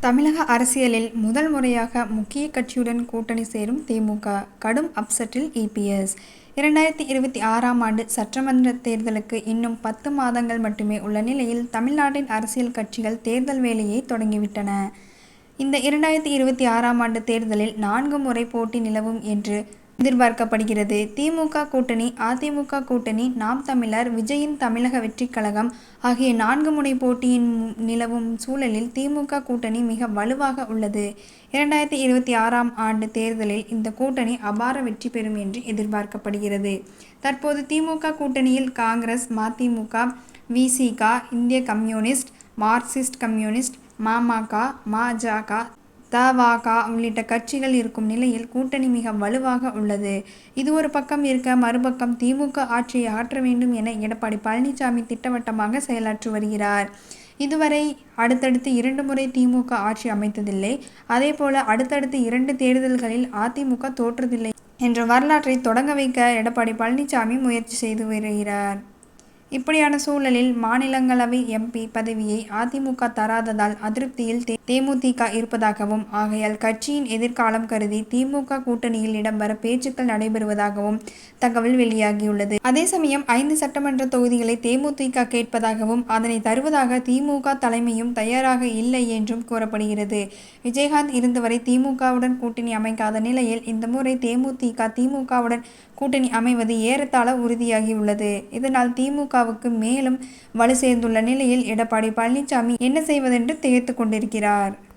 தமிழக அரசியலில் முதல் முறையாக முக்கிய கட்சியுடன் கூட்டணி சேரும் திமுக கடும் அப்செட்டில் இபிஎஸ் இரண்டாயிரத்தி இருபத்தி ஆறாம் ஆண்டு சட்டமன்ற தேர்தலுக்கு இன்னும் பத்து மாதங்கள் மட்டுமே உள்ள நிலையில் தமிழ்நாட்டின் அரசியல் கட்சிகள் தேர்தல் வேலையை தொடங்கிவிட்டன. இந்த இரண்டாயிரத்தி இருபத்தி ஆறாம் ஆண்டு தேர்தலில் நான்கு முறை போட்டி நிலவும் என்று எதிர்பார்க்கப்படுகிறது. திமுக கூட்டணி அதிமுக கூட்டணி நாம் தமிழர் விஜயின் தமிழக வெற்றிக் கழகம் ஆகிய நான்கு முனை போட்டியின் நிலவும் சூழலில் திமுக கூட்டணி மிக வலுவாக உள்ளது. இரண்டாயிரத்தி இருபத்தி ஆறாம் ஆண்டு தேர்தலில் இந்த கூட்டணி அபார வெற்றி பெறும் என்று எதிர்பார்க்கப்படுகிறது. தற்போது திமுக கூட்டணியில் காங்கிரஸ் மதிமுக விசிக இந்திய கம்யூனிஸ்ட் மார்க்சிஸ்ட் கம்யூனிஸ்ட் மமக மஜக தவாக உள்ளிட்ட கட்சிகள் இருக்கும் நிலையில் கூட்டணி மிக வலுவாக உள்ளது. இது ஒரு பக்கம் இருக்க மறுபக்கம் திமுக ஆட்சியை ஆற்ற வேண்டும் என எடப்பாடி பழனிசாமி திட்டவட்டமாக செயலாற்றி வருகிறார். இதுவரை அடுத்தடுத்து இரண்டு முறை திமுக ஆட்சி அமைத்ததில்லை. அதேபோல அடுத்தடுத்து இரண்டு தேர்தல்களில் அதிமுக தோற்றதில்லை என்ற வரலாற்றை தொடங்க வைக்க எடப்பாடி பழனிசாமி முயற்சி செய்து வருகிறார். இப்படியான சூழலில் மாநிலங்களவை எம்பி பதவியை அதிமுக தராததால் அதிருப்தியில் தேமுதிக இருப்பதாகவும் ஆகையால் கட்சியின் எதிர்காலம் கருதி திமுக கூட்டணியில் இடம்பெற பேச்சுக்கள் நடைபெறுவதாகவும் தகவல் வெளியாகியுள்ளது. அதே சமயம் ஐந்து சட்டமன்ற தொகுதிகளை தேமுதிக கேட்பதாகவும் அதனை தருவதாக திமுக தலைமையும் தயாராக இல்லை என்றும் கூறப்படுகிறது. விஜயகாந்த் இருந்தவரை திமுகவுடன் கூட்டணி அமைக்காத நிலையில் இந்த முறை தேமுதிக திமுகவுடன் கூட்டணி அமைவது ஏறத்தாழ உறுதியாகியுள்ளது. இதனால் திமுகவுக்கு மேலும் வலு சேர்ந்துள்ள நிலையில் எடப்பாடி பழனிசாமி என்ன செய்வதென்று திகைத்து கொண்டிருக்கிறார். God